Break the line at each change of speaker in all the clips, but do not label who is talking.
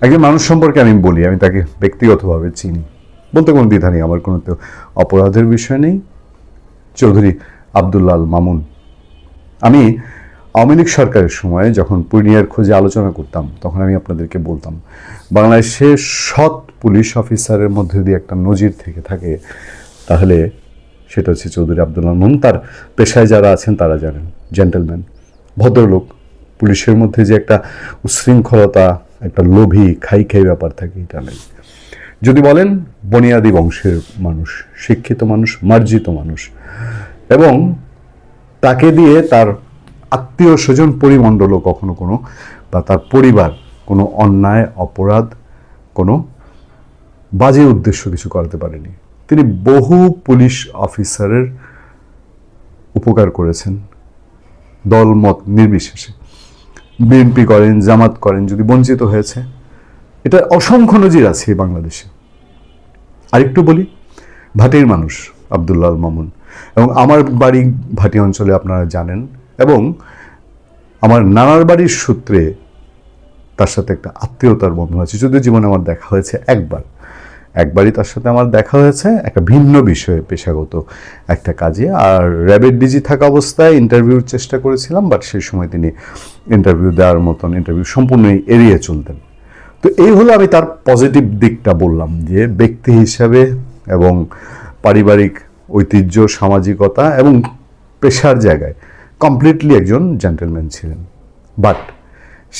একজন মানুষ সম্পর্কে আমি বলি, আমি তাকে ব্যক্তিগতভাবে চিনি। বলতে কোনো দ্বিধা নেই, আমার কোনো তো অপরাধের বিষয় নেই। চৌধুরী আবদুল্লাল মামুন। আমি আওয়ামী লীগ সরকারের সময় যখন পূর্ণিয়ার খোঁজে আলোচনা করতাম, তখন আমি আপনাদেরকে বলতাম, বাংলাদেশের সৎ পুলিশ অফিসারের মধ্যে যদি একটা নজির থেকে থাকে, তাহলে সেটা হচ্ছে চৌধুরী আবদুল্লাহ মামুন। তার পেশায় যারা আছেন, তারা জানেন জেন্টেলম্যান ভদ্রলোক। পুলিশের মধ্যে যে একটা উশৃঙ্খলতা একটা লোভী খাই খাই ব্যাপার থাকে, এটা নেই। যদি বলেন, বনিয়াদি বংশের মানুষ, শিক্ষিত মানুষ, মার্জিত মানুষ, এবং তাকে দিয়ে তার আত্মীয় স্বজন পরিমণ্ডলও কখনো কোনো বা তার পরিবার কোনো অন্যায়, অপরাধ, কোনো বাজে উদ্দেশ্য কিছু করতে পারেনি। তিনি বহু পুলিশ অফিসারের উপকার করেছেন। দলমত নির্বিশেষে। বিএনপি করেন, জামাত করেন, যদি বঞ্চিত হয়েছে। এটা অসংখ্য নজির আছে বাংলাদেশে। আরেকটু বলি, ভাটির মানুষ আবদুল্লাল মামুন। এবং আমার বাড়ি ভাটি অঞ্চলে আপনারা জানেন, এবং আমার নানার বাড়ির সূত্রে তার সাথে একটা আত্মীয়তার বন্ধন আছে। যদিও জীবনে আমার দেখা হয়েছে একবার। একবারই তার সাথে আমার দেখা হয়েছে, একটা ভিন্ন বিষয়ে পেশাগত একটা কাজে। আর র্যাবের ডিজি থাকা অবস্থায় ইন্টারভিউর চেষ্টা করেছিলাম বাট সেই সময় তিনি ইন্টারভিউ দেওয়ার মতন ইন্টারভিউ সম্পূর্ণই এড়িয়ে চলতেন। তো এই হলো আমি তার পজিটিভ দিকটা বললাম, যে ব্যক্তি হিসাবে এবং পারিবারিক ঐতিহ্য, সামাজিকতা এবং পেশার জায়গায় কমপ্লিটলি একজন জেন্টেলম্যান ছিলেন। বাট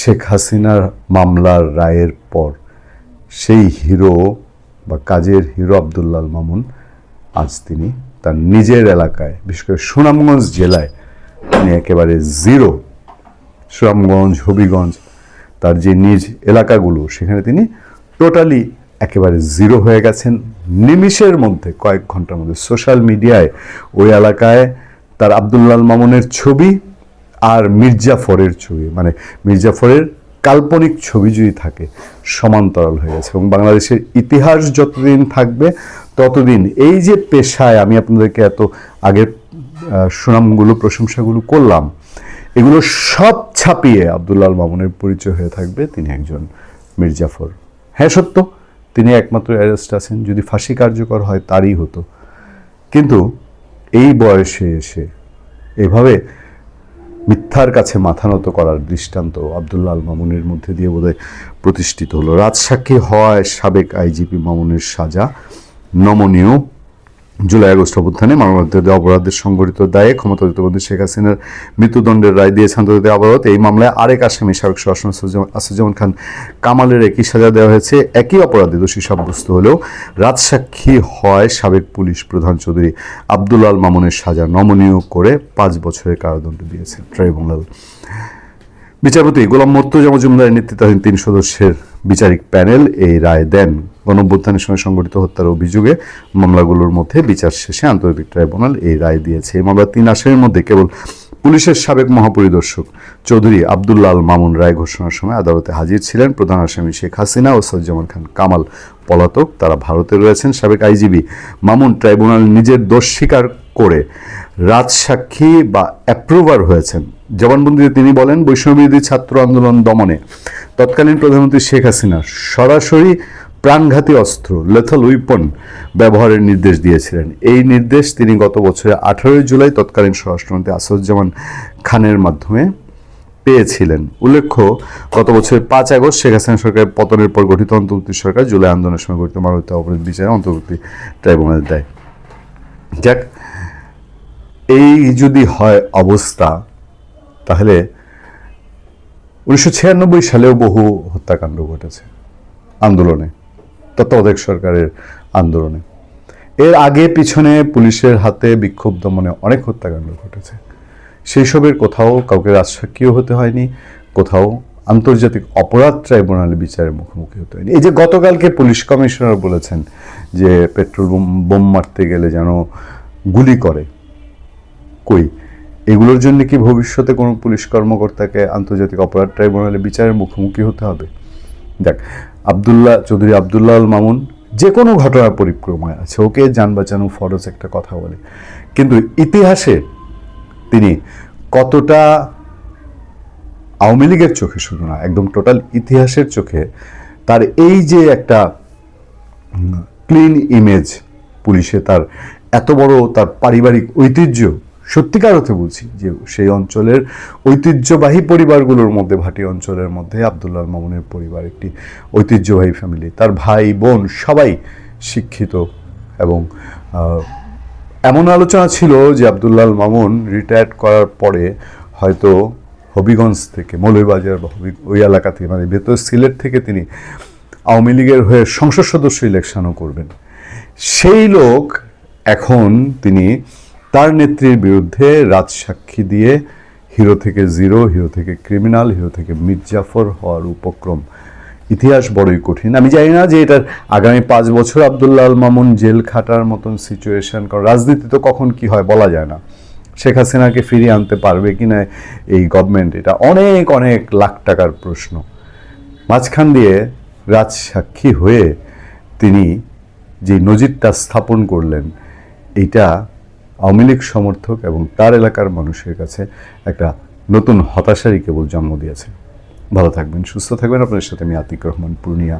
শেখ হাসিনার মামলার রায়ের পর সেই হিরো বা কাজের হিরো আবদুল্লাল মামুন, আজ তিনি তার নিজের এলাকায়, বিশেষ করে সুনামগঞ্জ জেলায়, তিনি একেবারে জিরো সুনামগঞ্জ, হবিগঞ্জ, তার যে নিজ এলাকাগুলো, সেখানে তিনি টোটালি একেবারে জিরো হয়ে গেছেন। নিমিষের মধ্যে, কয়েক ঘণ্টার মধ্যে সোশ্যাল মিডিয়ায় ওই এলাকায় তার আবদুল্লাল মামুনের ছবি আর মির্জাফরের ছবি। মানে মির্জাফরের কাল্পনিক ছবি যদি থাকে, সমান্তরাল হয়ে গেছে এবং বাংলাদেশের ইতিহাস যতদিন থাকবে, ততদিন এই যে পেশায় আমি আপনাদেরকে এত আগের সুনামগুলো, প্রশংসাগুলো করলাম, এগুলো সব ছাপিয়ে আবদুল্লাল মামুনের পরিচয় হয়ে থাকবে তিনি একজন মির্জাফর। হ্যাঁ সত্য, তিনি একমাত্র অ্যারেস্ট আছেন, যদি ফাঁসি কার্যকর হয় তারই হতো। কিন্তু এই বয়সে এসে এভাবে মিথ্যার কাছে মাথা নত করার দৃষ্টান্ত আবদুল্লাহ আল মামুনের মধ্যে দিয়ে বোধহয় প্রতিষ্ঠিত হলো। রাজসাক্ষী হওয়ায় সাবেক আইজিপি মামুনের সাজা নমনীয়। জুলাই আগস্ট অভ্যুত্থানে মানবাধিকার অপরাধের সংগঠিত দায়ে ক্ষমতাযুক্ত বন্ধু শেখ হাসিনার মৃত্যুদণ্ডের রায় দিয়েছে আন্তর্জাতিক আদালত এই মামলায় আরেক আসামি সাবেক স্বরাষ্ট্র আসুজ্জামান খান কামালের একই সাজা দেওয়া হয়েছে। একই অপরাধে দোষী সাব্যস্ত হলেও রাজসাক্ষী হয় সাবেক পুলিশ প্রধান চৌধুরী আব্দুল আল মামুনের সাজা নমনীয় করে পাঁচ বছরের কারাদণ্ড দিয়েছে ট্রাইব্যুনাল বিচারপতি গোলাম মর্তুজা মজুমদারের নেতৃত্বাধীন তিন সদস্যের বিচারিক প্যানেল এই রায় দেন। গণঅভ্যুত্থানের সময় সংঘটিত হত্যার অভিযোগে মামলাগুলোর মধ্যে বিচার শেষে আন্তর্জাতিক ট্রাইব্যুনাল এই রায় দিয়েছে। এই মামলার তিন আসামির মধ্যে কেবল পুলিশের সাবেক মহাপরিদর্শক চৌধুরী আবদুল্লাহ আল মামুন রায় ঘোষণার সময় আদালতে হাজির ছিলেন। প্রধান আসামি শেখ হাসিনা ও সজ্জামান খান কামাল পলাতক। তারা ভারতে রয়েছেন। সাবেক আইজিবি মামুন ট্রাইব্যুনাল নিজের দোষ স্বীকার করে রাজসাক্ষী বা অ্যাপ্রুভার হয়েছেন। জবানবন্দিতে তিনি বলেন বৈষ্ণববিরোধী ছাত্র আন্দোলন দমনে। তৎকালীন প্রধানমন্ত্রী শেখ হাসিনা সরাসরি প্রাণঘাতী অস্ত্র লেথাল উইপন ব্যবহারের নির্দেশ দিয়েছিলেন। এই নির্দেশ তিনি গত বছরের আঠারোই জুলাই তৎকালীন স্বরাষ্ট্রমন্ত্রী আসাদুজ্জামান খানের মাধ্যমে পেয়েছিলেন। উল্লেখ্য, গত বছরের পাঁচ আগস্ট শেখ হাসিনা সরকারের পতনের পর গঠিত অন্তর্বর্তী সরকার জুলাই আন্দোলনের সময় গঠিত মানবতা অপরাধ বিচারে অন্তর্বর্তী ট্রাইব্যুনাল দেয়। যাক এই যদি হয় অবস্থা, তাহলে উনিশশো ছিয়ানব্বই সালেও বহু হত্যাকাণ্ড ঘটেছে আন্দোলনে, তত্ত্বাবধায়ক সরকারের আন্দোলনে। এর আগে পিছনে পুলিশের হাতে বিক্ষোভ দমনে অনেক হত্যাকাণ্ড ঘটেছে। সেই সবের কোথাও কাউকে রাজসাক্ষীও হতে হয়নি, কোথাও আন্তর্জাতিক অপরাধ ট্রাইব্যুনালে বিচারের মুখোমুখি হতে হয়নি। এই যে গতকালকে পুলিশ কমিশনার বলেছেন যে পেট্রোল বোম বোম মারতে গেলে যেন গুলি করে কই? এগুলোর জন্য কি ভবিষ্যতে কোনো পুলিশ কর্মকর্তাকে আন্তর্জাতিক অপরাধ ট্রাইব্যুনালে বিচারের মুখোমুখি হতে হবে? দেখ, আবদুল্লাহ চৌধুরী আবদুল্লাহ আল মামুন যে কোনো ঘটনার পরিক্রমায় আছে। ওকে যান বাঁচানো ফরজ একটা কথা বলে। কিন্তু ইতিহাসে তিনি কতটা আওয়ামী লীগের চোখে শুধু না, একদম টোটাল ইতিহাসের চোখে তার এই যে একটা ক্লিন ইমেজ পুলিশে, তার এত বড় তার পারিবারিক ঐতিহ্য সত্যিকার অর্থে বলছি যে সেই অঞ্চলের ঐতিহ্যবাহী পরিবারগুলোর মধ্যে, ভাটি অঞ্চলের মধ্যে আবদুল্লাহ মামুনের পরিবার একটি ঐতিহ্যবাহী ফ্যামিলি তার ভাই, বোন সবাই শিক্ষিত এবং এমন আলোচনা ছিল যে আবদুল্লাহ মামুন রিটায়ার্ড করার পরে হয়তো হবিগঞ্জ থেকে, মৌলভীবাজার বা হবি, ওই এলাকা থেকে মানে ভেতর সিলেট থেকে তিনি আওয়ামী লীগের হয়ে সংসদ সদস্য ইলেকশনও করবেন। সেই লোক এখন তিনি তার নেত্রীর বিরুদ্ধে রাজসাক্ষী দিয়ে হিরো থেকে জিরো, হিরো থেকে ক্রিমিনাল, হিরো থেকে মির্জাফর হওয়ার উপক্রম। ইতিহাস বড়ই কঠিন। আমি জানি না যে এটার আগামী পাঁচ বছর আবদুল্লাহ আল মামুন জেল খাটার মতন সিচুয়েশন কারণ রাজনীতি তো কখন কি হয় বলা যায় না। শেখ হাসিনাকে ফিরিয়ে আনতে পারবে কি না এই গভর্নমেন্ট এটা অনেক অনেক লাখ টাকার প্রশ্ন। মাঝখান দিয়ে রাজসাক্ষী হয়ে তিনি যে নজিরটা স্থাপন করলেন, এইটা আওয়ামী লীগ সমর্থক এবং তার এলাকার মানুষের কাছে একটা নতুন হতাশারই কেবল জন্ম দিয়েছে। ভালো থাকবেন, সুস্থ থাকবেন। আপনাদের সাথে আমি আতিক রহমান, পূর্ণিয়া।